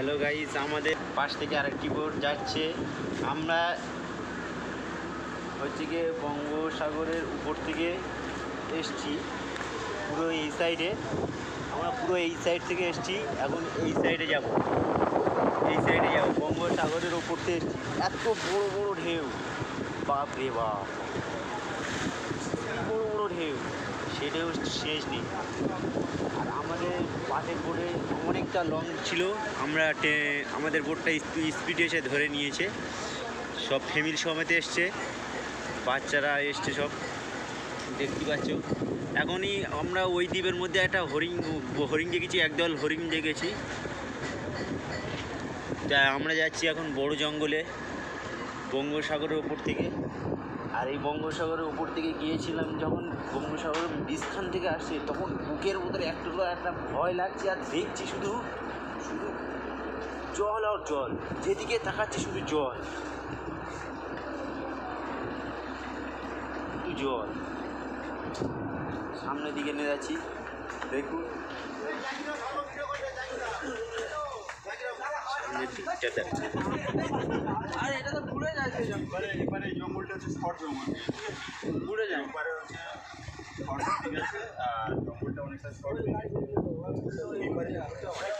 Hello guys আমাদের পাশ থেকে আরেকটি বোট যাচ্ছে। আমরা হচ্ছে গিয়ে বঙ্গোসাগরের উপর থেকে এসছি, পুরো এই সাইডে আমরা পুরো এই সাইড থেকে এসছি, এখন এই সাইডে যাব। এই সাইডে যাব বঙ্গোসাগরের উপর থেকে এসছি। এত বড় বড় ঢেউ। বাপ রে বাপ। বড় বড় ঢেউ। সেটাও শেষ নেই। আর আমাদের পাশের বোটে অনেকটা লং ছিল। আমরা আমাদের বোটটা স্পিডে এসে ধরে নিয়েছে। সব ফ্যামিলি সমেতে এসছে। বাচ্চারা এসছে সব। দেখতে পাচ্ছ। এখনই আমরা ওই দ্বীপের মধ্যে একটা হরিণ হরিণ দেখেছি একদল হরিণ দেখেছি তা আমরা যাচ্ছি এখন বড় জঙ্গলে। বঙ্গোসাগরের ওপর থেকে। আর এই বঙ্গোসাগরের উপর থেকে গিয়েছিলাম যখন বঙ্গোসাগরের বীজখান থেকে আসছে, তখন বুকের ভিতরে একটু একটা ভয় লাগছে আর দেখছি শুধু শুধু জল আর জল। যেদিকে তাকাচ্ছে শুধু জল। শুধু জল। সামনের দিকে নিয়ে যাচ্ছি। দেখুন। দিকটা দেখুন আর এটা তো পুড়ে যাচ্ছে এবারে এবারে এই জঙ্গলটা হচ্ছে শর্ট জঙ্গল ঘুরে যায় এবারে হচ্ছে শর্ট ঠিক আছে আর জঙ্গলটা অনেকটা শর্ট এবারে হচ্ছে অনেক